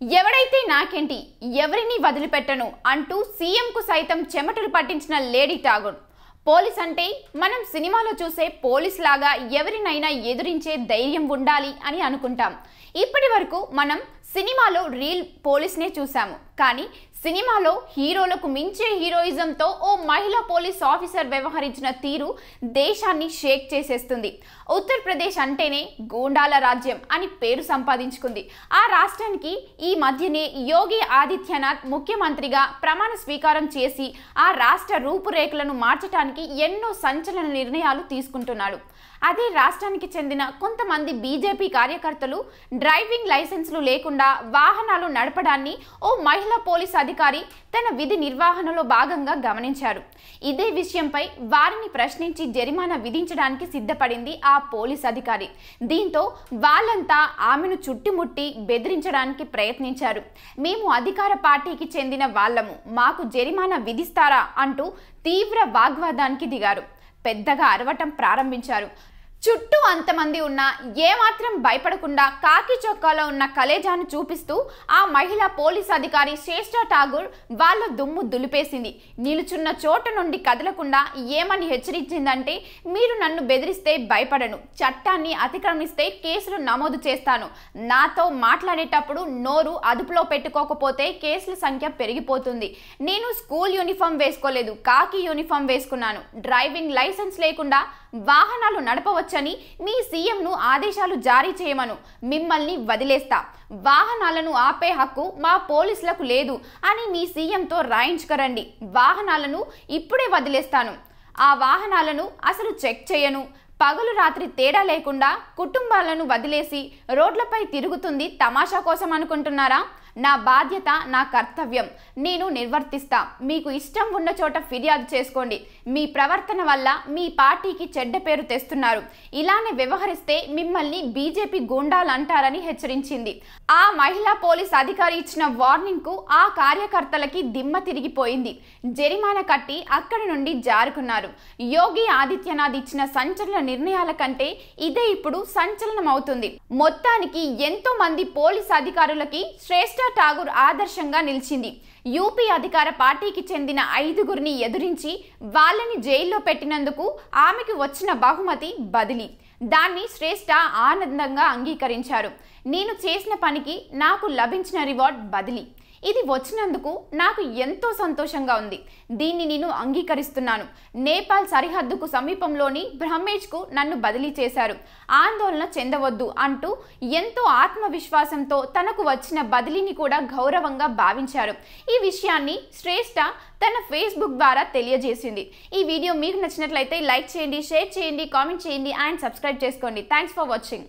ఎవడైతే నాకేంటి ఎవరిని వదిలిపెట్టను అంటూ సీఎంకు సైతం చెమటలు పట్టించిన లేడీ ఠాగూర్ పోలీస్ అంటే మనం సినిమాలో చూసే పోలీస్ లాగా ఎవరినైనా ఎదిరించే ధైర్యం ఉండాలి అని అనుకుంటాం. ఇప్పటి వరకు మనం సినిమాలో రీల్ పోలీస్నే చూసాము కానీ సినిమాలో హీరోలకు మించే హీరోయిజంతో ఓ మహిళా పోలీస్ ఆఫీసర్ వ్యవహరించిన తీరు దేశాన్ని షేక్ చేసేస్తుంది. ఉత్తరప్రదేశ్ అంటేనే గూండాల రాజ్యం అని పేరు సంపాదించుకుంది. ఆ రాష్ట్రానికి ఈ మధ్యనే యోగి ఆదిత్యనాథ్ ముఖ్యమంత్రిగా ప్రమాణ స్వీకారం చేసి ఆ రాష్ట్ర రూపురేఖలను మార్చడానికి ఎన్నో సంచలన నిర్ణయాలు తీసుకుంటున్నాడు. అదే రాష్ట్రానికి చెందిన కొంతమంది బీజేపీ కార్యకర్తలు డ్రైవింగ్ లైసెన్సులు లేకుండా వాహనాలు నడపడాన్ని ఓ మహిళా పోలీస్ అధికారి తన విధి నిర్వహణలో భాగంగా గమనించారు. ఇదే విషయంపై వారిని ప్రశ్నించి జరిమానా విధించడానికి సిద్ధపడింది ఆ పోలీస్ అధికారి. దీంతో వాళ్ళంతా ఆమెను చుట్టుముట్టి బెదిరించడానికి ప్రయత్నించారు. మేము అధికార పార్టీకి చెందిన వాళ్ళము. మాకు జరిమానా విధిస్తారా అంటూ తీవ్ర వాగ్వాదానికి దిగారు. పెద్దగా అరవటం ప్రారంభించారు. చుట్టూ అంతమంది ఉన్నా ఏమాత్రం భయపడకుండా కాకి చొక్కాలో ఉన్న కలేజాను చూపిస్తూ ఆ మహిళా పోలీస్ అధికారి శ్రేష్ఠ ఠాగూర్ వాళ్ళ దుమ్ము దులిపేసింది. నిలుచున్న చోట నుండి కదలకుండా ఏమని హెచ్చరించిందంటే మీరు నన్ను బెదిరిస్తే భయపడను. చట్టాన్ని అతిక్రమిస్తే కేసులు నమోదు చేస్తాను. నాతో మాట్లాడేటప్పుడు నోరు అదుపులో పెట్టుకోకపోతే కేసుల సంఖ్య పెరిగిపోతుంది. నేను స్కూల్ యూనిఫామ్ వేసుకోలేదు. కాకి యూనిఫామ్ వేసుకున్నాను. డ్రైవింగ్ లైసెన్స్ లేకుండా వాహనాలు నడపవచ్చని మీ సీఎంను ఆదేశాలు జారీ చేయమను. మిమ్మల్ని వదిలేస్తా. వాహనాలను ఆపే హక్కు మా పోలీసులకు లేదు అని మీ సీఎంతో రాయించుకరండి. వాహనాలను ఇప్పుడే వదిలేస్తాను. ఆ వాహనాలను అసలు చెక్ చేయను. పగలు రాత్రి తేడా లేకుండా కుటుంబాలను వదిలేసి రోడ్లపై తిరుగుతుంది తమాషా కోసం అనుకుంటున్నారా? నా బాధ్యత నా కర్తవ్యం. నేను నిర్వర్తిస్తా. మీకు ఇష్టం ఉన్న చోట ఫిర్యాదు చేసుకోండి. మీ ప్రవర్తన వల్ల మీ పార్టీకి చెడ్డ పేరు తెస్తున్నారు. ఇలానే వ్యవహరిస్తే మిమ్మల్ని బీజేపీ గూండాలు అంటారని హెచ్చరించింది. ఆ మహిళా పోలీస్ అధికారి ఇచ్చిన వార్నింగ్కు ఆ కార్యకర్తలకి దిమ్మ తిరిగిపోయింది. జరిమానా కట్టి అక్కడి నుండి జారుకున్నారు. యోగి ఆదిత్యనాథ్ ఇచ్చిన సంచలన నిర్ణయాల కంటే ఇదే ఇప్పుడు సంచలనం అవుతుంది మొత్తానికి ఎంతో మంది పోలీస్ అధికారులకి శ్రేష్ఠ ఠాగూర్ ఆదర్శంగా నిలిచింది. యూపీ అధికార పార్టీకి చెందిన ఐదుగురిని ఎదురించి వాళ్ళని జైల్లో పెట్టినందుకు ఆమెకు వచ్చిన బహుమతి బదిలీ. దాన్ని శ్రేష్ఠ ఆనందంగా అంగీకరించారు. నేను చేసిన పనికి నాకు లభించిన రివార్డ్ బదిలీ. ఇది వచ్చినందుకు నాకు ఎంతో సంతోషంగా ఉంది. దీన్ని నేను అంగీకరిస్తున్నాను. నేపాల్ సరిహద్దుకు సమీపంలోని బ్రహ్మేజ్కు నన్ను బదిలీ చేశారు. ఆందోళన చెందవద్దు అంటూ ఎంతో ఆత్మవిశ్వాసంతో తనకు వచ్చిన బదిలీని కూడా గౌరవంగా భావించారు. ఈ విషయాన్ని శ్రేష్ఠ తన ఫేస్బుక్ ద్వారా తెలియజేసింది. ఈ వీడియో మీకు నచ్చినట్లయితే లైక్ చేయండి షేర్ చేయండి కామెంట్ చేయండి అండ్ సబ్స్క్రైబ్ చేసుకోండి. Thanks for watching.